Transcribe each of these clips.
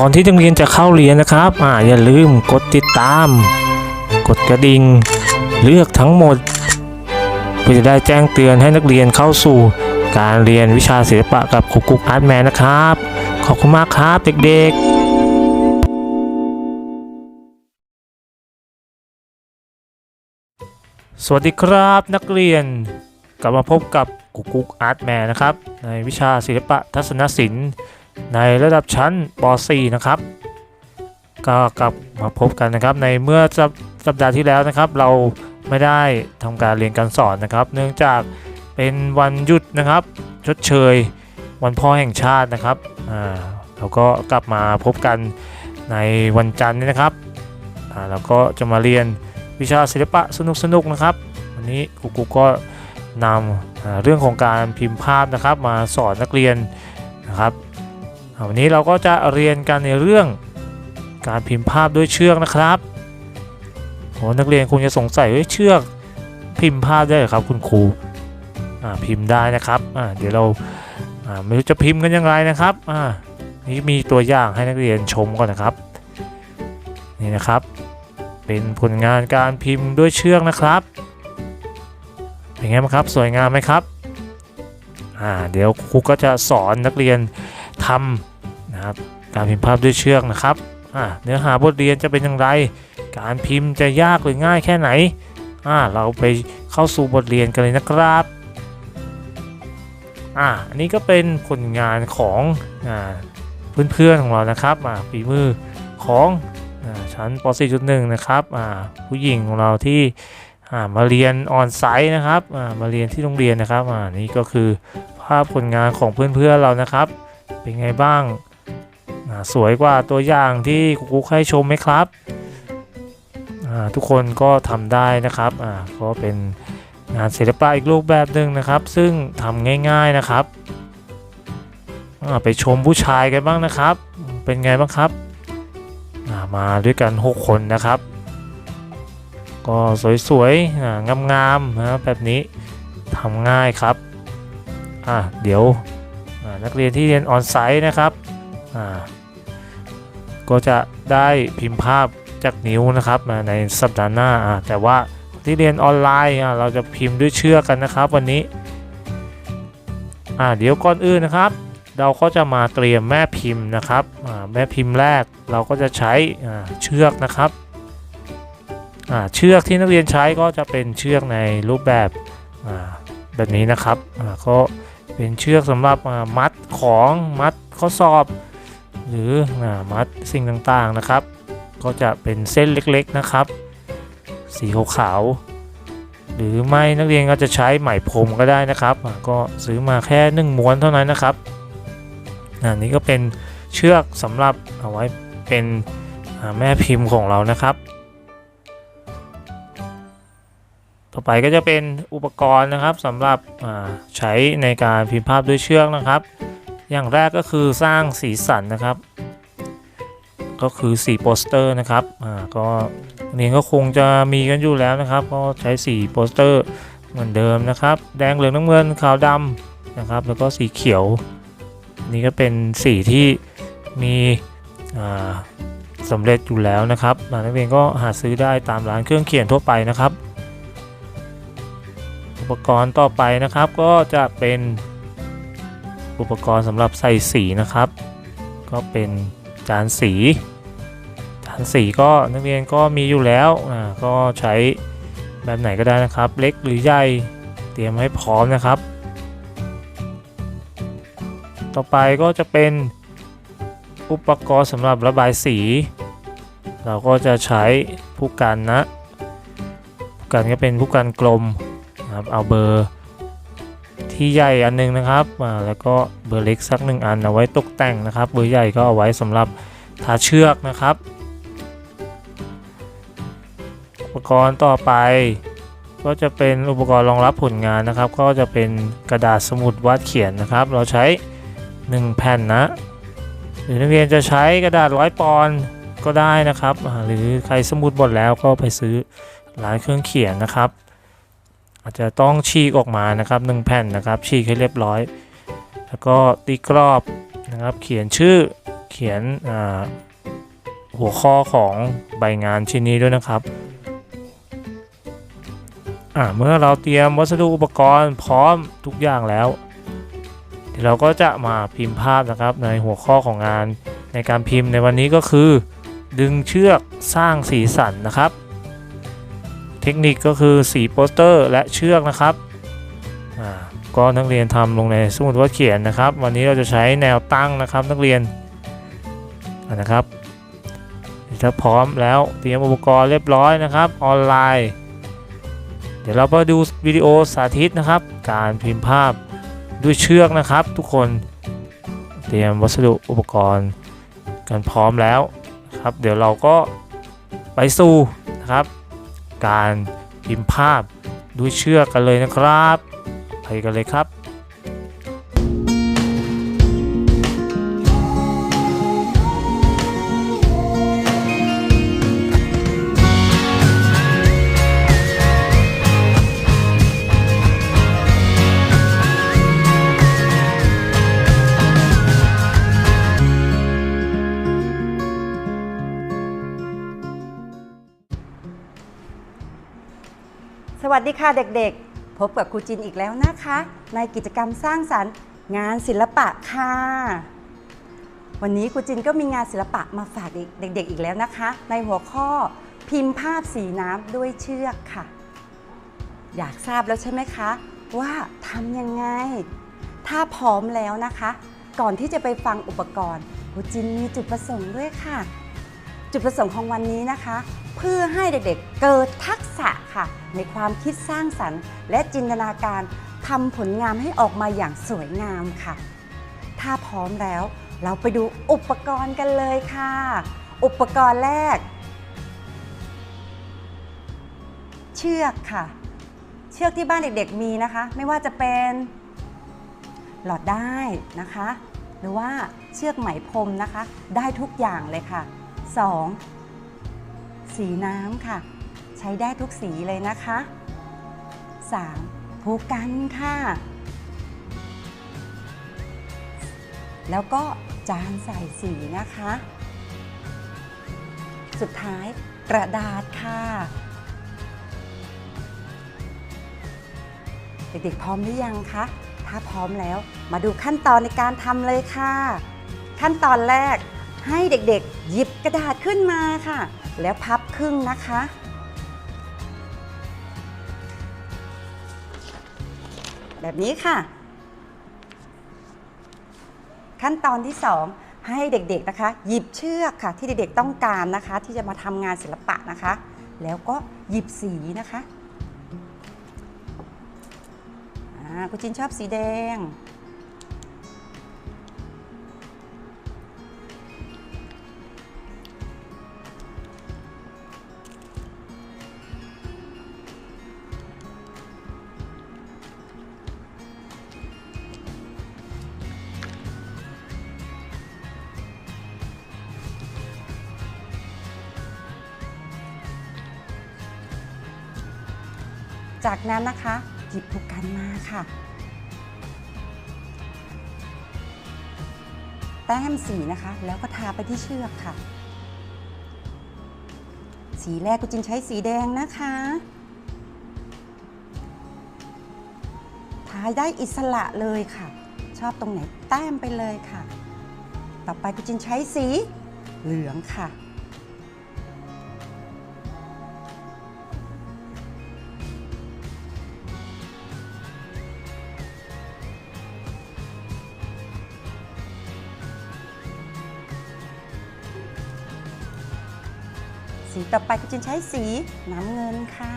ก่อนที่นักเรียนจะเข้าเรียนนะครับ อ่าอย่าลืมกดติดตาม กดกระดิ่ง เลือกทั้งหมด เพื่อจะได้แจ้งเตือนให้นักเรียนเข้าสู่ การเรียนวิชาศิลปะกับครูกุ๊กอาร์ตแมนนะครับ ขอบคุณมากครับเด็กๆสวัสดีครับนักเรียนกลับมาพบกับกุ๊กกุ๊กอาร์ตแมนนะครับ ในวิชาศิลปะทัศนศิลป์ ในระดับชั้นป .4 นะครับก็กลับมาพบกันนะครับ ในเมื่อสัปสัปดาห์ที่แล้วนะครับ เราไม่ได้ทำการเรียนการสอนนะครับ เนื่องจากเป็นวันหยุดนะครับ ชดเชย วันพ่อแห่งชาตินะครับอ่าเราก็กลับมาพบกันในวันจันทร์นี้นะครับอ่าเราก็จะมาเรียนวิชาศิลปะสนุกๆน,นะครับ วันนี้ครูกูก็นำเรื่องของการพิมพ์ภาพนะครับ มาสอนนักเรียนนะครับ วันนี้เราก็จะเรียนกันในเรื่องการพิมพ์ภาพด้วยเชือกนะครับโหนักเรียนคงจะสงสัยว่าเชือกพิมพ์ภาพได้หรอครับคุณครูพิมพ์ได้นะครับเดี๋ยวเราาไม่รู้จะพิมพ์กันยังไงนะครับนี่มีตัวอย่างให้นักเรียนชมก่อนนะครับ นี่นะครับ เป็นผลงานการพิมพ์ด้วยเชือกนะครับเป็นไงบ้างครับสวยงามไหมครับเดี๋ยวครูก็จะสอนนักเรียน ทำนะครับการพิมพ์ภาพด้วยเชือกนะครับอ่าเนื้อหาบทเรียนจะเป็นอย่างไร การพิมพ์จะยากหรือง่ายแค่ไหนอ่าเราไปเข้าสู่บทเรียนกันเลยนะครับอ่าอันนี้ก็เป็นผลงานของอ่าเพื่อนๆของเรานะครับอ่าฝีมือของอ่าชั้นป .4.1 นะครับอ่าผู้หญิงของเราที่อ่ามาเรียนออนไซต์นะครับอ่ามาเรียนที่โรงเรียนนะครับอ่านี่ก็คือภาพผลงานของเพื่อนๆเรานะครับ เป็นไงบ้างอ่าสวยกว่าตัวอย่างที่ครูกุ๊กให้ชมไหมครับอ่าทุกคนก็ทำได้นะครับอ่าก็เป็นงานศิลปะอีกรูปแบบหนึ่งนะครับ ซึ่งทำง่ายๆนะครับอ่าไปชมผู้ชายกันบ้างนะครับ เป็นไงบ้างครับอ่ามาด้วยกัน 6 คนนะครับ ก็สวยๆอ่างามๆนะแบบนี้ทำง่ายครับ อ่าเดี๋ยว นักเรียนที่เรียนออนไซต์นะครับก็จะได้พิมพ์ภาพจากนิ้วนะครับในสัปดาห์หน้าแต่ว่าที่เรียนออนไลน์เราจะพิมพ์ด้วยเชือกกันนะครับ วันนี้เดี๋ยวก่อนอื่นนะครับ เราก็จะมาเตรียมแม่พิมพ์นะครับแม่พิมพ์แรกเราก็จะใช้เชือกนะครับเชือกที่นักเรียนใช้ก็จะเป็นเชือกในรูปแบบแบบนี้นะครับก็ เป็นเชือกสำหรับมัดของมัดข้อสอบ หรือมัดสิ่งต่างๆนะครับ ก็จะเป็นเส้นเล็กๆนะครับ สีขาวๆหรือไม่นักเรียนก็จะใช้ไหมพรมก็ได้นะครับ ก็ซื้อมาแค่หนึ่งม้วนเท่านั้นนะครับอันนี้ก็เป็นเชือกสำหรับเอาไว้เป็นแม่พิมพ์ของเรานะครับ ต่อไปก็จะเป็นอุปกรณ์นะครับสำหรับใช้ในการพิมพ์ภาพด้วยเชือกนะครับ อย่างแรกก็คือสร้างสีสันนะครับ ก็คือสีโปสเตอร์นะครับอ่าก็เรียนก็คงจะมีกันอยู่แล้วนะครับ ก็ใช้สีโปสเตอร์เหมือนเดิมนะครับ แดงเหลืองน้ำเงินขาวดำนะครับ แล้วก็สีเขียว นี่ก็เป็นสีที่มีสำเร็จอยู่แล้วนะครับนักเรียนก็หาซื้อได้ตามร้านเครื่องเขียนทั่วไปนะครับ อุปกรณ์ต่อไปนะครับก็จะเป็นอุปกรณ์สำหรับใส่สีนะครับ ก็เป็นจานสี จานสีก็นักเรียนก็มีอยู่แล้วอ่าก็ใช้แบบไหนก็ได้นะครับ เล็กหรือใหญ่เตรียมให้พร้อมนะครับ ต่อไปก็จะเป็นอุปกรณ์สำหรับระบายสี เราก็จะใช้ผู้กันนะผู้กันก็เป็นผู้กันกลม นะครับ เอาเบอร์ที่ใหญ่อันหนึงนะครับแล้วก็เบอร์เล็กสักหนึ่งอันเอาไว้ตกแต่งนะครับ เบอร์ใหญ่ก็เอาไว้สำหรับทาเชือกนะครับ อุปกรณ์ต่อไป ก็จะเป็นอุปกรณ์รองรับผลงานนะครับ ก็จะเป็นกระดาษสมุดวาดเขียนนะครับ เราใช้ 1 แผ่นนะ หรือนักเรียนจะใช้กระดาษร้อยปอนด์ก็ได้นะครับ หรือใครสมุดหมดแล้วก็ไปซื้อร้านเครื่องเขียนนะครับ อาจจะต้องฉีกออกมานะครับหนึ่งแผ่นนะครับฉีกให้เรียบร้อย แล้วก็ตีกรอบนะครับ เขียนชื่อเขียนหัวข้อของใบงานชิ้นนี้ด้วยนะครับเมื่อเราเตรียมวัสดุอุปกรณ์พร้อมทุกอย่างแล้วเดี๋ยวเราก็จะมาพิมพ์ภาพนะครับในหัวข้อของงานในการพิมพ์ในวันนี้ก็คือ ดึงเชือกสร้างสีสันนะครับ เทคนิคก็คือสีโปสเตอร์และเชือกนะครับก็นักเรียนทำลงในสมุดว่าเขียนนะครับ วันนี้เราจะใช้แนวตั้งนะครับนักเรียนนะครับถ้าพร้อมแล้วเตรียมอุปกรณ์เรียบร้อยนะครับออนไลน์ เดี๋ยวเราไปดูวิดีโอสาธิตนะครับ การพิมพ์ภาพด้วยเชือกนะครับ ทุกคนเตรียมวัสดุอุปกรณ์กันพร้อมแล้วครับ เดี๋ยวเราก็ไปสู่นะครับ การพิมพ์ภาพด้วยเชือกกันเลยนะครับ ไปกันเลยครับ สวัสดีค่ะเด็กๆ พบกับครูจินอีกแล้วนะคะ ในกิจกรรมสร้างสรรค์งานศิลปะค่ะ วันนี้ครูจินก็มีงานศิลปะมาฝากเด็กๆอีกแล้วนะคะ ในหัวข้อพิมพ์ภาพสีน้ำด้วยเชือกค่ะ อยากทราบแล้วใช่ไหมคะ ว่าทำยังไง ถ้าพร้อมแล้วนะคะ ก่อนที่จะไปฟังอุปกรณ์ครูจินมีจุดประสงค์ด้วยค่ะ จุดประสงค์ของวันนี้นะคะ เพื่อให้เด็กๆเกิดทักษะค่ะ ในความคิดสร้างสรรค์ และจินตนาการทำผลงานให้ออกมาอย่างสวยงามค่ะ ถ้าพร้อมแล้ว เราไปดูอุปกรณ์กันเลยค่ะ อุปกรณ์แรก เชือกค่ะ เชือกที่บ้านเด็กๆมีนะคะ ไม่ว่าจะเป็นหลอดได้นะคะ หรือว่าเชือกไหมพรมนะคะ ได้ทุกอย่างเลยค่ะ 2. สีน้ำค่ะ ใช้ได้ทุกสีเลยนะคะ 3. ผูกกันค่ะ แล้วก็จานใส่สีนะคะ สุดท้ายกระดาษค่ะ เด็กๆพร้อมหรือยังคะถ้าพร้อมแล้วมาดูขั้นตอนในการทำเลยค่ะ ขั้นตอนแรก ให้เด็กๆ หยิบกระดาษขึ้นมาค่ะ แล้วพับครึ่งนะคะ แบบนี้ค่ะ ขั้นตอนที่ 2 ให้เด็กๆนะคะ หยิบเชือกค่ะ ที่เด็กๆต้องการนะคะ ที่จะมาทำงานศิลปะนะคะ แล้วก็หยิบสีนะคะอ่าคุณจินชอบสีแดง จากนั้นนะคะหยิบผูกกันมาค่ะ แต้มสีนะคะ แล้วก็ทาไปที่เชือกค่ะ สีแรกกุจินใช้สีแดงนะคะ ทาได้อิสระเลยค่ะ ชอบตรงไหนแต้มไปเลยค่ะ ต่อไปกุจินใช้สีเหลืองค่ะ สีต่อไปก็จะใช้สีน้ำเงินค่ะ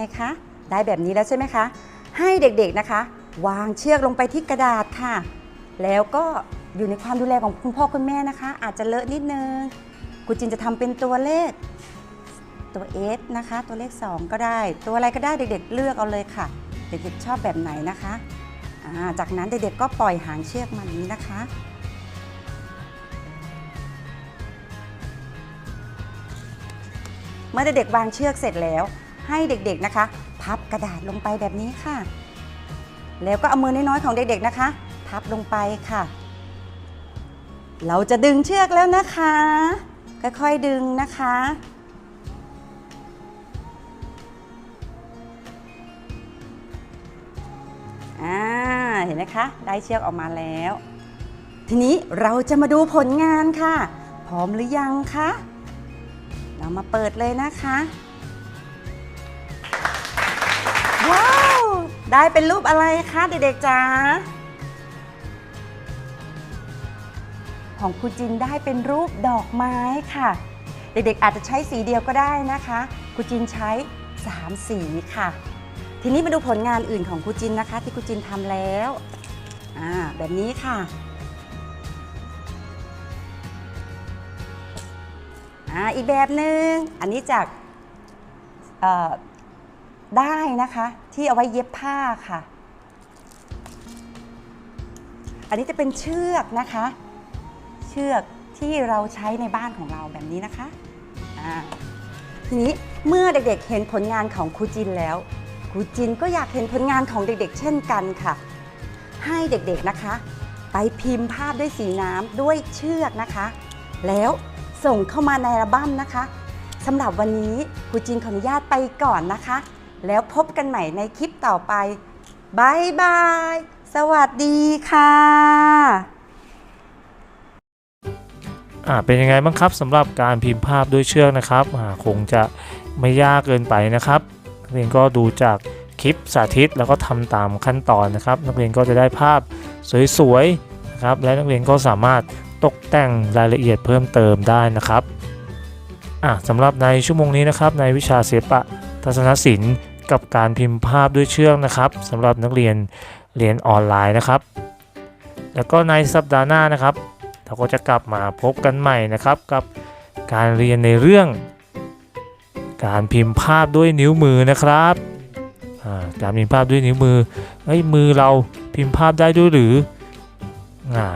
ไงคะ ได้แบบนี้แล้วใช่ไหมคะ ให้เด็กๆนะคะ วางเชือกลงไปที่กระดาษค่ะ แล้วก็อยู่ในความดูแลของคุณพ่อคุณแม่นะคะ อาจจะเลอะนิดนึงครูจินจะทำเป็นตัวเลขตัว S นะคะ ตัวเลข 2 ก็ได้ ตัวอะไรก็ได้เด็กๆ เลือกเอาเลยค่ะ เด็กๆชอบแบบไหนนะคะาจากนั้นเด็กๆก็ปล่อยหางเชือกมันนี้นะคะ เมื่อเด็กๆวางเชือกเสร็จแล้ว ให้เด็กๆนะคะ พับกระดาษลงไปแบบนี้ค่ะ แล้วก็เอามือน้อยๆของเด็กๆนะคะ พับลงไปค่ะ เราจะดึงเชือกแล้วนะคะ ค่อยๆดึงนะคะอ่าเห็นไหมคะ ได้เชือกออกมาแล้ว ทีนี้เราจะมาดูผลงานค่ะ พร้อมหรือยังคะ เรามาเปิดเลยนะคะ ได้เป็นรูปอะไรคะเด็กๆจ๋าของครูจินได้เป็นรูปดอกไม้ค่ะ เด็กๆอาจจะใช้สีเดียวก็ได้นะคะครูจินใช้ 3 สีค่ะ ทีนี้มาดูผลงานอื่นของครูจินนะคะ ที่ครูจินทำแล้วอ่าแบบนี้ค่ะอ่าอีกแบบหนึ่งอันนี้จากเอ่อ ได้นะคะ ที่เอาไว้เย็บผ้าค่ะ อันนี้จะเป็นเชือกนะคะ เชือกที่เราใช้ในบ้านของเราแบบนี้นะคะทีนี้เมื่อเด็กๆเห็นผลงานของครูจินแล้วครูจินก็อยากเห็นผลงานของเด็กๆ เช่นกันค่ะ ให้เด็กๆนะคะ ไปพิมพ์ภาพด้วยสีน้ำด้วยเชือกนะคะ แล้วส่งเข้ามาในอัลบั้มนะคะสำหรับวันนี้ครูจินขออนุญาตไปก่อนนะคะ แล้วพบกันใหม่ในคลิปต่อไปบายบาย สวัสดีค่ะอ่าเป็นยังไงบ้างครับสำหรับการพิมพ์ภาพด้วยเชือกนะครับอ่าคงจะไม่ยากเกินไปนะครับนักเรียนก็ดูจากคลิปสาธิตแล้วก็ทำตามขั้นตอนนะครับ นักเรียนก็จะได้ภาพสวยๆนะครับและนักเรียนก็สามารถตกแต่งรายละเอียดเพิ่มเติมได้นะครับอ่าสำหรับในชั่วโมงนี้นะครับในวิชาศิลปะทัศนศิลป์ กับการพิมพ์ภาพด้วยเชือกนะครับสำหรับนักเรียนเรียนออนไลน์นะครับ แล้วก็ในสัปดาห์หน้านะครับ เราก็จะกลับมาพบกันใหม่นะครับ กับการเรียนในเรื่อง การพิมพ์ภาพด้วยนิ้วมือนะครับการพิมพ์ภาพด้วยนิ้วมือเฮ้ยมือเราพิมพ์ภาพได้ด้วยหรืออ่า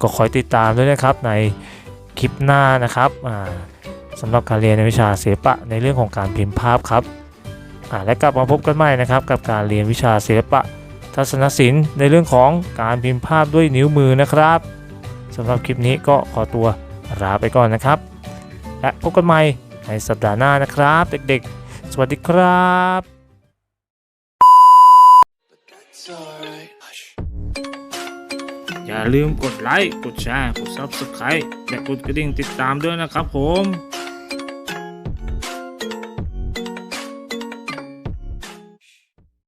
ก็คอยติดตามด้วยนะครับในคลิปหน้านะครับอ่าสำหรับการเรียนในวิชาศิลปะในเรื่องของการพิมพ์ภาพครับ และกลับมาพบกันใหม่นะครับกับการเรียนวิชาศิลปะ ทัศนศิลป์ในเรื่องของการพิมพ์ภาพด้วยนิ้วมือนะครับสำหรับคลิปนี้ก็ขอตัวลาไปก่อนนะครับ และพบกันใหม่ในสัปดาห์หน้านะครับ เด็กๆ สวัสดีครับ Right. อย่าลืมกดไลค์ กดแชร์ กด Subscribe และกดกระดิ่งติดตามด้วยนะครับผม